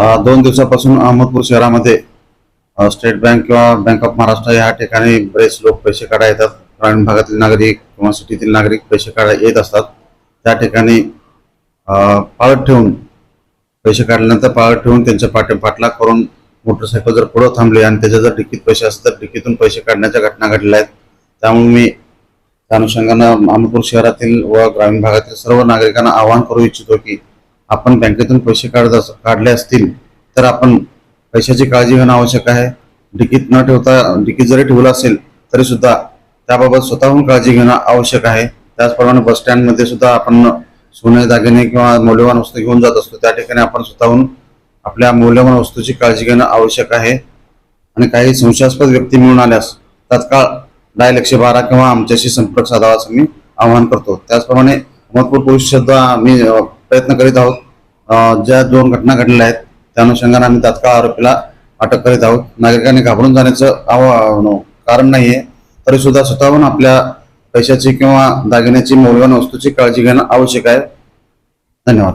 दोन दिवसापासून अहमदपूर शहरामध्ये स्टेट बँक किंवा बँक ऑफ महाराष्ट्र या ठिकाणी बरेच लोक पैसे काढा येतात. ग्रामीण भागातील नागरिक किंवा सिटीतील नागरिक पैसे काढा येत असतात. त्या ठिकाणी पाळत ठेवून पैसे काढल्यानंतर पाळत ठेवून त्यांच्या पाठी पाठलाग करून मोटरसायकल जर पुढं थांबली आणि त्याच्या जर डिकीत पैसे असतात तर डिकीतून पैसे काढण्याच्या घटना घडल्या आहेत. त्यामुळे मी त्या अनुषंगानं अहमदपूर शहरातील व ग्रामीण भागातील सर्व नागरिकांना आवाहन करू इच्छितो की आपण बँकेतून पैसे काढत काढले असतील तर आपण पैशाची काळजी घेणं आवश्यक आहे. डिकीत न ठेवता डिकीत जरी ठेवलं असेल तरी सुद्धा त्याबाबत स्वतःहून काळजी घेणं आवश्यक आहे. त्याचप्रमाणे बस स्टँडमध्ये सुद्धा आपण सोने दागिने किंवा मौल्यवान वस्तू घेऊन जात असतो. त्या ठिकाणी आपण स्वतःहून आपल्या मौल्यवान वस्तूची काळजी घेणं आवश्यक आहे. आणि काही संशयास्पद व्यक्ती मिळून आल्यास तात्काळ डायल एकशे बारा किंवा आमच्याशी संपर्क साधावा असं मी आवाहन करतो. त्याचप्रमाणे अहमदपूर पोलीस सुद्धा आम्ही प्रयत्न करीत आहोत. ज्या दोन घटना घडलेल्या आहेत त्या अनुषंगाने आम्ही तात्काळ आरोपीला अटक करीत आहोत. नागरिकांनी घाबरून जाण्याचं आव कारण नाहीये. तरी सुद्धा स्वतःहून आपल्या पैशाची किंवा दागिन्याची मौल्यवान वस्तूची काळजी घेणं आवश्यक आहे. धन्यवाद.